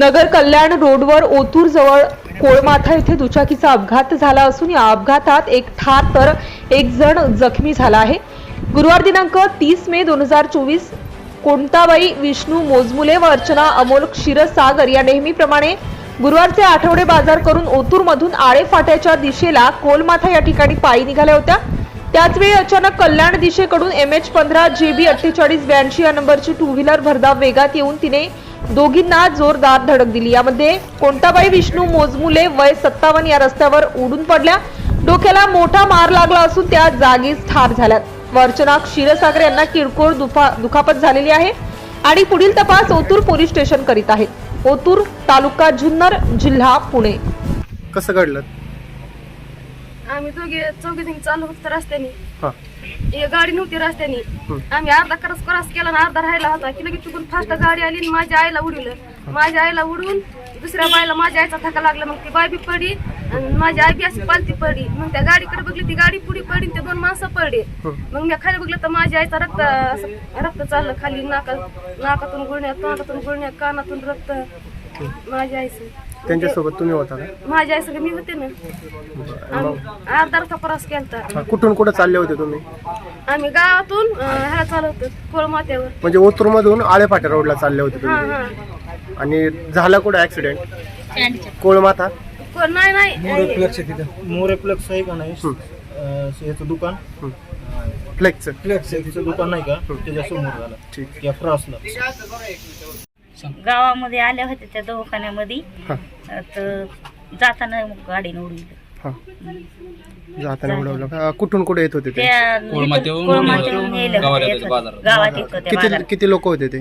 नगर कल्याण रोडवर ओतूर जवळ कोळमाथा येथे दुचाकीचा अपघात झाला असून या अपघातात एक ठार तर एक जण जखमी झाला आहे. गुरुवार दिनांक तीस मे दोन हजार चोवीस कोणताबाई विष्णू मोजमुले व अर्चना अमोल क्षीरसागर या नेहमीप्रमाणे गुरुवारचे आठवडे बाजार करून ओतूरमधून आळे फाट्याच्या दिशेला कोलमाथा या ठिकाणी पायी निघाल्या होत्या. त्याचवेळी अचानक कल्याण दिशेकडून एम एच पंधरा जे बी अठ्ठेचाळीस ब्याऐंशी या नंबरची टू व्हीलर भरधाव वेगात येऊन तिने दोघींना जोरदार धडक दिली. यामध्ये कोणताबाई विष्णू मोजमुले वय सत्तावन्न या रस्त्यावर उडून पडल्या. डोक्याला मोठा मार लागला असून त्या जागीच ठार झाल्यात. व अर्चना क्षीरसागर यांना किरकोळ दुखापत झालेली आहे आणि पुढील तपास ओतूर पोलीस स्टेशन करीत आहेत. ओतूर तालुका जुन्नर जिल्हा पुणे. कसं घडलं? आम्ही दोघे चौघे चालू होतो रस्त्याने. हां गाडी नव्हती रस्त्याने. आम्ही अर्धा क्रॉस क्रॉस केला ना अर्धा राहिला होता. की लगेच चुकून फास्ट गाडी आली आणि माझ्या आईला उडवलं. माझ्या आईला उडवून दुसऱ्या बाईला माझ्या आईचा धक्का लागला. मग ती बाई बी पडली आणि माझी आई बी अशी पालती पडली. मग त्या गाडीकडे बघली ती गाडी पुढे पडली ते दोन माणसं पडले. मग मी खाली बघलं तर माझ्या आईचा रक्त असं रक्त चाललं खाली नाका नाकातून गुळण्या तोंडातून गुळण्या कानातून रक्त. माझ्या आईचं त्यांच्यासोबत तुम्ही होता का? माझ्या आई मी होते ना. आम्ही अर्धा अर्धा प्रवास केलता? हा, कुठून कुठं चालले होते तुम्ही? आम्ही गावातून अं, ह्याला चालू होतो कोळमाथ्यावर म्हणजे ओतूरमधून आळेफाट्या रोडला चालले होते हा तुम्ही? हा आणि झाला कुठं ऍक्सिडेंट कोळमाथा? को- नाही नाही. मोरेप्लेक्स आहे तिथं. मोरेप्लेक्स आहे का नाही? अं, याचं दुकान. फ्लेक्स तिचं दुकान नाही का? त्याच्यासमोर झालं. ठीक. या क्रॉसला. गावामध्ये आल्या होत्या त्या दवाखान्यामध्ये. हां. तर जाताना गाडीनं उडविलं हां. जाताना उडवलं का कुठून कुठे येत होते ते? त्या कोळमाथ्याहून कोळमाथ्याहून यायला गावाला हो, येत येतात होते. बाजारात. गावात येत होते किती बाजारात. किती लोक होते ते?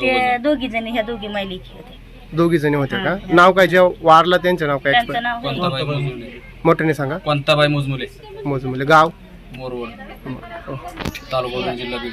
ते दोघी जणी ह्या दोघी मैलिकी होते दोघी जणी होते का? नाव काय? जे वारला त्यांचं नाव काय? त्यांचं नाव आहे. कोणताबाई मुजमुले. मोठ्याने सांगा. कोणताबाई मुजमुले. मोज म्हणजे गाव मोरवड तालुका उदगीर, जिल्हा बीड.